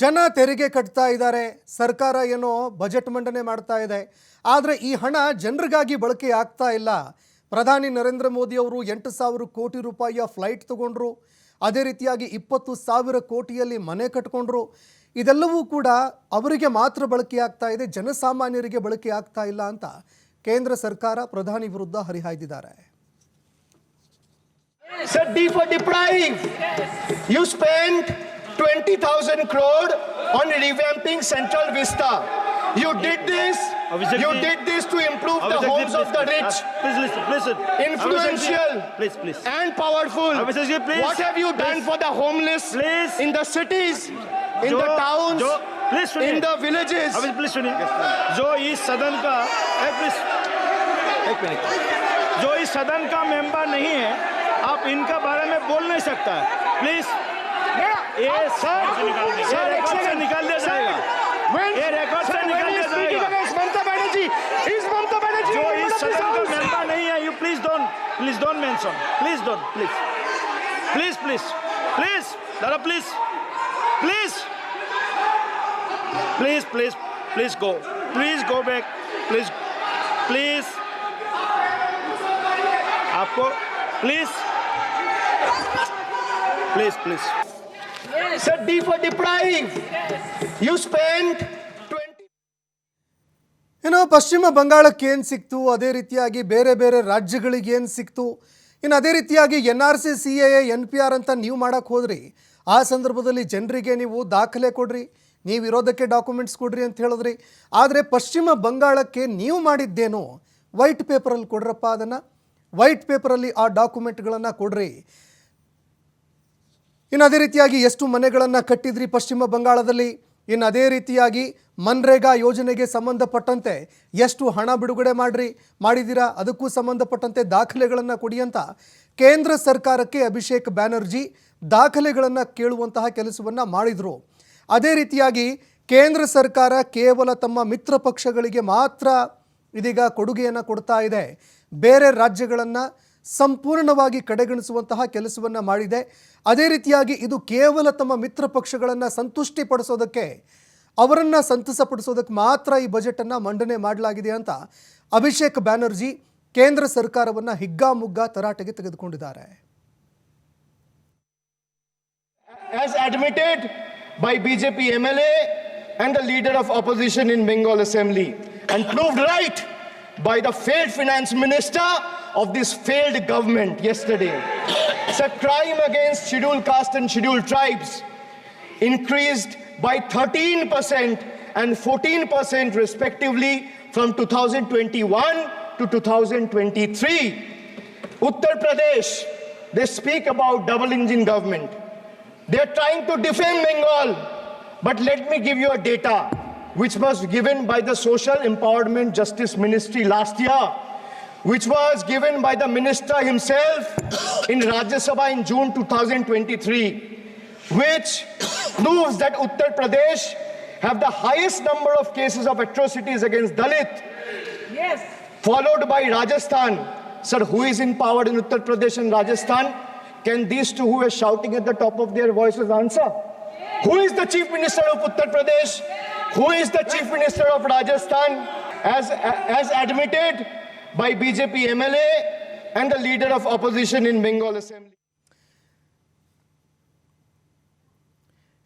ಜನ ತೆರಿಗೆ ಕಟ್ತಾ ಇದ್ದಾರೆ. ಸರ್ಕಾರ ಏನೋ ಬಜೆಟ್ ಮಂಡನೆ ಮಾಡ್ತಾ ಇದೆ. ಆದರೆ ಈ ಹಣ ಜನರಿಗಾಗಿ ಬಳಕೆ ಆಗ್ತಾ ಇಲ್ಲ. ಪ್ರಧಾನಿ ನರೇಂದ್ರ ಮೋದಿ ಅವರು ಎಂಟು ಸಾವಿರ ಕೋಟಿ ರೂಪಾಯಿಯ ಫ್ಲೈಟ್ ತಗೊಂಡ್ರು. ಅದೇ ರೀತಿಯಾಗಿ ಇಪ್ಪತ್ತು ಸಾವಿರ ಕೋಟಿಯಲ್ಲಿ ಮನೆ ಕಟ್ಕೊಂಡ್ರು. ಇದೆಲ್ಲವೂ ಕೂಡ ಅವರಿಗೆ ಮಾತ್ರ ಬಳಕೆ ಆಗ್ತಾ ಇದೆ, ಜನಸಾಮಾನ್ಯರಿಗೆ ಬಳಕೆ ಆಗ್ತಾ ಇಲ್ಲ ಅಂತ ಕೇಂದ್ರ ಸರ್ಕಾರ ಪ್ರಧಾನಿ ವಿರುದ್ಧ ಹರಿಹಾಯ್ದಿದ್ದಾರೆ. 20,000 crore on revamping Central Vista. You did this. Abhishek You ji. did this to improve the homes of the rich, Uh, Please listen, listen. influential, Please, please. and powerful. Abhishek ji, please. What have you done for the homeless Please. in the cities, in जो- the towns, please in the villages? अभी please सुनिए जो इस सदन का please एक minute जो इस सदन का मेंबर नहीं है आप इनका बारे में बोल नहीं सकता है please ये सर सर रिकॉर्ड से निकाल दिया जाएगा ये रिकॉर्ड से निकाल दिया जाएगा Mamata Banerjee, is Mamata Banerjee जो a member इस of this सदन का house? मेंबर नहीं है you please don't please don't mention please don't please please please please दादा please please please please please go please go back please please आपको please please please Sir, D for deprive. You spent 20. ಇನ್ನು ಪಶ್ಚಿಮ ಬಂಗಾಳಕ್ಕೆ ಏನು ಸಿಕ್ತು ಅದೇ ರೀತಿಯಾಗಿ ಬೇರೆ ಬೇರೆ ರಾಜ್ಯಗಳಿಗೆ ಏನು ಸಿಕ್ತು ಇನ್ನು ಅದೇ ರೀತಿಯಾಗಿ N R C C A N P R ಅಂತ ನೀವು ಮಾಡೋಕ್ಕೆ ಹೋದ್ರಿ ಆ ಸಂದರ್ಭದಲ್ಲಿ ಜನರಿಗೆ ನೀವು ದಾಖಲೆ ಕೊಡ್ರಿ ನೀವು ಇರೋದಕ್ಕೆ ಡಾಕ್ಯುಮೆಂಟ್ಸ್ ಕೊಡ್ರಿ ಅಂತ ಹೇಳಿದ್ರಿ. ಆದರೆ ಪಶ್ಚಿಮ ಬಂಗಾಳಕ್ಕೆ ನೀವು ಮಾಡಿದ್ದೇನು? ವೈಟ್ ಪೇಪರಲ್ಲಿ ಕೊಡ್ರಪ್ಪ ಅದನ್ನು. ವೈಟ್ ಪೇಪರಲ್ಲಿ ಆ ಡಾಕ್ಯುಮೆಂಟ್ಗಳನ್ನು ಕೊಡ್ರಿ. ಇನ್ನು ಅದೇ ರೀತಿಯಾಗಿ ಎಷ್ಟು ಮನೆಗಳನ್ನು ಕಟ್ಟಿದ್ರಿ ಪಶ್ಚಿಮ ಬಂಗಾಳದಲ್ಲಿ? ಇನ್ನು ಅದೇ ರೀತಿಯಾಗಿ ಮನ್ರೇಗಾ ಯೋಜನೆಗೆ ಸಂಬಂಧಪಟ್ಟಂತೆ ಎಷ್ಟು ಹಣ ಬಿಡುಗಡೆ ಮಾಡ್ರಿ, ಮಾಡಿದ್ದೀರಾ? ಅದಕ್ಕೂ ಸಂಬಂಧಪಟ್ಟಂತೆ ದಾಖಲೆಗಳನ್ನು ಕೊಡಿ ಅಂತ ಕೇಂದ್ರ ಸರ್ಕಾರಕ್ಕೆ ಅಭಿಷೇಕ್ ಬ್ಯಾನರ್ಜಿ ದಾಖಲೆಗಳನ್ನು ಕೇಳುವಂತಹ ಕೆಲಸವನ್ನು ಮಾಡಿದರು. ಅದೇ ರೀತಿಯಾಗಿ ಕೇಂದ್ರ ಸರ್ಕಾರ ಕೇವಲ ತಮ್ಮ ಮಿತ್ರ ಪಕ್ಷಗಳಿಗೆ ಮಾತ್ರ ಇದೀಗ ಕೊಡುಗೆಯನ್ನು ಕೊಡ್ತಾ ಇದೆ. ಬೇರೆ ರಾಜ್ಯಗಳನ್ನು ಸಂಪೂರ್ಣವಾಗಿ ಕಡೆಗಣಿಸುವಂತಹ ಕೆಲಸವನ್ನು ಮಾಡಿದೆ. ಅದೇ ರೀತಿಯಾಗಿ ಇದು ಕೇವಲ ತಮ್ಮ ಮಿತ್ರ ಪಕ್ಷಗಳನ್ನು ಸಂತುಷ್ಟಿಪಡಿಸೋದಕ್ಕೆ ಅವರನ್ನು ಸಂತಸಪಡಿಸೋದಕ್ಕೆ ಮಾತ್ರ ಈ ಬಜೆಟನ್ನು ಮಂಡನೆ ಮಾಡಲಾಗಿದೆ ಅಂತ ಅಭಿಷೇಕ್ ಬ್ಯಾನರ್ಜಿ ಕೇಂದ್ರ ಸರ್ಕಾರವನ್ನು ಹಿಗ್ಗಾಮುಗ್ಗಾ ತರಾಟೆಗೆ ತೆಗೆದುಕೊಂಡಿದ್ದಾರೆ. As admitted by BJP MLA and the leader of opposition in Bengal Assembly, and proved right by the failed finance minister of this failed government yesterday. It's a crime against scheduled caste and scheduled tribes, increased by 13% and 14% respectively from 2021 to 2023. Uttar Pradesh, they speak about double engine government. They're trying to defame Bengal. But let me give you a data which was given by the Social Empowerment Justice Ministry last year, which was given by the minister himself in Rajya Sabha in June 2023, which proves that Uttar Pradesh have the highest number of cases of atrocities against Dalit yes. followed by Rajasthan. Sir, who is in power in Uttar Pradesh and Rajasthan? Can these two who are shouting at the top of their voices answer? Who is the chief minister of Uttar Pradesh? Who is the chief minister of Rajasthan? As, as admitted by BJP MLA and the leader of opposition in Bengal Assembly.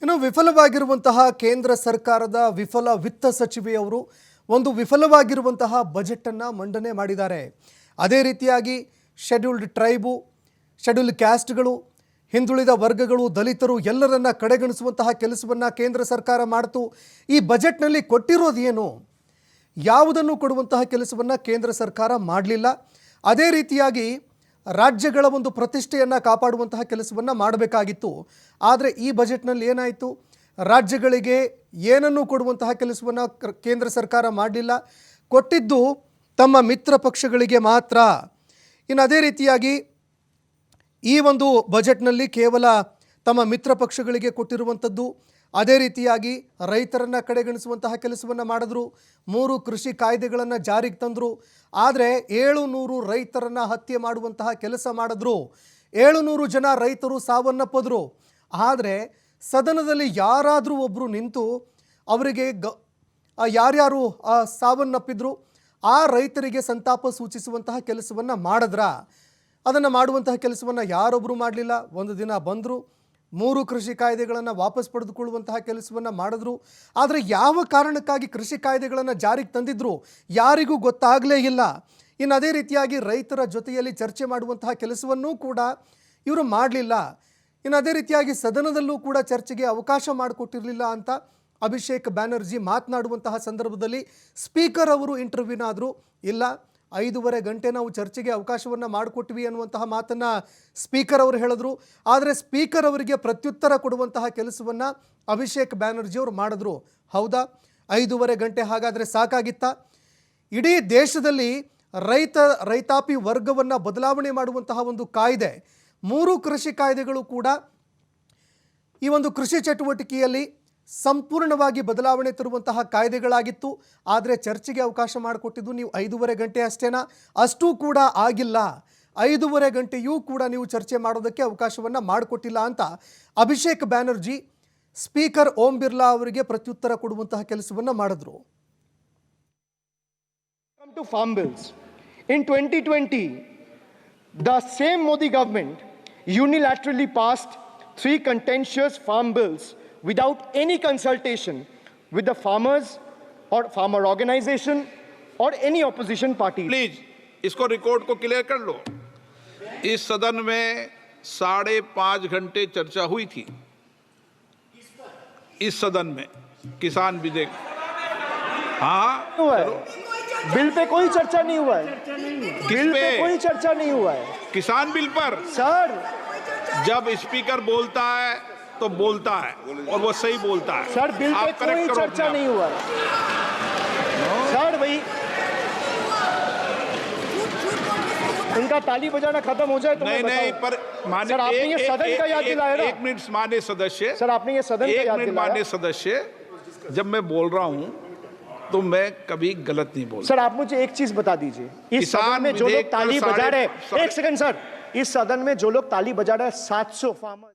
ಇನ್ನು ವಿಫಲವಾಗಿರುವಂತಹ ಕೇಂದ್ರ ಸರ್ಕಾರದ ವಿಫಲ ವಿತ್ತ ಸಚಿವೆಯವರು ಒಂದು ವಿಫಲವಾಗಿರುವಂತಹ ಬಜೆಟನ್ನು ಮಂಡನೆ ಮಾಡಿದ್ದಾರೆ. ಅದೇ ರೀತಿಯಾಗಿ ಶೆಡ್ಯೂಲ್ಡ್ ಟ್ರೈಬು, ಶೆಡ್ಯೂಲ್ಡ್ ಕ್ಯಾಸ್ಟ್ಗಳು, ಹಿಂದುಳಿದ ವರ್ಗಗಳು, ದಲಿತರು ಎಲ್ಲರನ್ನ ಕಡೆಗಣಿಸುವಂತಹ ಕೆಲಸವನ್ನು ಕೇಂದ್ರ ಸರ್ಕಾರ ಮಾಡ್ತು. ಈ ಬಜೆಟ್ನಲ್ಲಿ ಕೊಟ್ಟಿರೋದೇನು? ಯಾವುದನ್ನು ಕೊಡುವಂತಹ ಕೆಲಸವನ್ನು ಕೇಂದ್ರ ಸರ್ಕಾರ ಮಾಡಲಿಲ್ಲ. ಅದೇ ರೀತಿಯಾಗಿ ರಾಜ್ಯಗಳ ಒಂದು ಪ್ರತಿಷ್ಠೆಯನ್ನು ಕಾಪಾಡುವಂತಹ ಕೆಲಸವನ್ನು ಮಾಡಬೇಕಾಗಿತ್ತು. ಆದರೆ ಈ ಬಜೆಟ್ನಲ್ಲಿ ಏನಾಯಿತು? ರಾಜ್ಯಗಳಿಗೆ ಏನನ್ನು ಕೊಡುವಂತಹ ಕೆಲಸವನ್ನು ಕೇಂದ್ರ ಸರ್ಕಾರ ಮಾಡಲಿಲ್ಲ. ಕೊಟ್ಟಿದ್ದು ತಮ್ಮ ಮಿತ್ರ ಪಕ್ಷಗಳಿಗೆ ಮಾತ್ರ. ಇನ್ನು ಅದೇ ರೀತಿಯಾಗಿ ಈ ಒಂದು ಬಜೆಟ್ನಲ್ಲಿ ಕೇವಲ ತಮ್ಮ ಮಿತ್ರ ಪಕ್ಷಗಳಿಗೆ ಕೊಟ್ಟಿರುವಂಥದ್ದು ಅದೇ ರೀತಿಯಾಗಿ ರೈತರನ್ನು ಕಡೆಗಣಿಸುವಂತಹ ಕೆಲಸವನ್ನು ಮಾಡಿದ್ರು. ಮೂರು ಕೃಷಿ ಕಾಯ್ದೆಗಳನ್ನು ಜಾರಿಗೆ ತಂದರು. ಆದರೆ ಏಳು ನೂರು ರೈತರನ್ನು ಹತ್ಯೆ ಮಾಡುವಂತಹ ಕೆಲಸ ಮಾಡಿದ್ರು. ಏಳು ನೂರು ಜನ ರೈತರು ಸಾವನ್ನಪ್ಪಿದ್ರು. ಆದರೆ ಸದನದಲ್ಲಿ ಯಾರಾದರೂ ಒಬ್ಬರು ನಿಂತು ಅವರಿಗೆ ಗ ಯಾರ್ಯಾರು ಸಾವನ್ನಪ್ಪಿದ್ರು, ಆ ರೈತರಿಗೆ ಸಂತಾಪ ಸೂಚಿಸುವಂತಹ ಕೆಲಸವನ್ನು ಮಾಡಿದ್ರ? ಅದನ್ನು ಮಾಡುವಂತಹ ಕೆಲಸವನ್ನು ಯಾರೊಬ್ಬರು ಮಾಡಲಿಲ್ಲ? ಒಂದು ದಿನ ಬಂದರು. ಮೂರು ಕೃಷಿ ಕಾಯ್ದೆಗಳನ್ನು ವಾಪಸ್ ಪಡೆದುಕೊಳ್ಳುವಂತಹ ಕೆಲಸವನ್ನು ಮಾಡಿದ್ರು. ಆದರೆ ಯಾವ ಕಾರಣಕ್ಕಾಗಿ ಕೃಷಿ ಕಾಯ್ದೆಗಳನ್ನು ಜಾರಿಗೆ ತಂದಿದ್ರು ಯಾರಿಗೂ ಗೊತ್ತಾಗಲೇ ಇಲ್ಲ. ಇನ್ನು ಅದೇ ರೀತಿಯಾಗಿ ರೈತರ ಜೊತೆಯಲ್ಲಿ ಚರ್ಚೆ ಮಾಡುವಂತಹ ಕೆಲಸವನ್ನೂ ಕೂಡ ಇವರು ಮಾಡಲಿಲ್ಲ. ಇನ್ನು ಅದೇ ರೀತಿಯಾಗಿ ಸದನದಲ್ಲೂ ಕೂಡ ಚರ್ಚೆಗೆ ಅವಕಾಶ ಮಾಡಿಕೊಟ್ಟಿರಲಿಲ್ಲ ಅಂತ ಅಭಿಷೇಕ್ ಬ್ಯಾನರ್ಜಿ ಮಾತನಾಡುವಂತಹ ಸಂದರ್ಭದಲ್ಲಿ ಸ್ಪೀಕರ್ ಅವರು ಇಂಟರ್ವ್ಯೂನಾದರೂ ಇಲ್ಲ. ಐದೂವರೆ ಗಂಟೆ ನಾವು ಚರ್ಚೆಗೆ ಅವಕಾಶವನ್ನು ಮಾಡಿಕೊಟ್ವಿ ಅನ್ನುವಂತಹ ಮಾತನ್ನು ಸ್ಪೀಕರ್ ಅವರು ಹೇಳಿದ್ರು. ಆದರೆ ಸ್ಪೀಕರ್ ಅವರಿಗೆ ಪ್ರತ್ಯುತ್ತರ ಕೊಡುವಂತಹ ಕೆಲಸವನ್ನು ಅಭಿಷೇಕ್ ಬ್ಯಾನರ್ಜಿ ಅವರು ಮಾಡಿದ್ರು. ಹೌದಾ? ಐದೂವರೆ ಗಂಟೆ ಹಾಗಾದರೆ ಸಾಕಾಗಿತ್ತ? ಇಡೀ ದೇಶದಲ್ಲಿ ರೈತ, ರೈತಾಪಿ ವರ್ಗವನ್ನು ಬದಲಾವಣೆ ಮಾಡುವಂತಹ ಒಂದು ಕಾಯ್ದೆ. ಮೂರು ಕೃಷಿ ಕಾಯ್ದೆಗಳು ಕೂಡ ಈ ಒಂದು ಕೃಷಿ ಚಟುವಟಿಕೆಯಲ್ಲಿ ಸಂಪೂರ್ಣವಾಗಿ ಬದಲಾವಣೆ ತರುವಂತಹ ಕಾಯ್ದೆಗಳಾಗಿತ್ತು. ಆದರೆ ಚರ್ಚೆಗೆ ಅವಕಾಶ ಮಾಡಿಕೊಟ್ಟಿದ್ದು ನೀವು ಐದೂವರೆ ಗಂಟೆ ಅಷ್ಟೇನಾ? ಅಷ್ಟೂ ಕೂಡ ಆಗಿಲ್ಲ. ಐದೂವರೆ ಗಂಟೆಯೂ ಕೂಡ ನೀವು ಚರ್ಚೆ ಮಾಡೋದಕ್ಕೆ ಅವಕಾಶವನ್ನು ಮಾಡಿಕೊಟ್ಟಿಲ್ಲ ಅಂತ ಅಭಿಷೇಕ್ ಬ್ಯಾನರ್ಜಿ ಸ್ಪೀಕರ್ ಓಂ ಬಿರ್ಲಾ ಅವರಿಗೆ ಪ್ರತ್ಯುತ್ತರ ಕೊಡುವಂತಹ ಕೆಲಸವನ್ನು ಮಾಡಿದ್ರು. To farm bills. In 2020, the same Modi government unilaterally passed three contentious farm bills. Without any consultation with the farmers or farmer organization or any opposition party. Please इसको रिकॉर्ड को क्लियर कर लो। इस सदन में साढ़े पाँच घंटे चर्चा हुई थी। इस सदन में किसान विधेयक। हाँ बिल पे कोई चर्चा नहीं हुआ है। बिल पे पे? कोई चर्चा नहीं हुआ है। किसान बिल पर? सर। जब स्पीकर बोलता है तो बोलता है और वो सही बोलता है। सर बिल पे कोई चर्चा नहीं हुआ। सर वही। उनका ताली बजाना खत्म हो जाए तो नहीं नहीं पर मान्य सर, आपने ये सदन का याद दिलाया? एक मिनट मान्य सदस्य। सर आपने ये सदन का एक मिनट मान्य सदस्य जब मैं बोल रहा हूँ तो मैं कभी गलत नहीं बोलता सर आप मुझे एक चीज़ बता दीजिए। इस सदन में जो लोग ताली बजा रहे हैं एक सेकंड सर। इस सदन में जो लोग ताली बजा रहे हैं सात सौ फार्मर।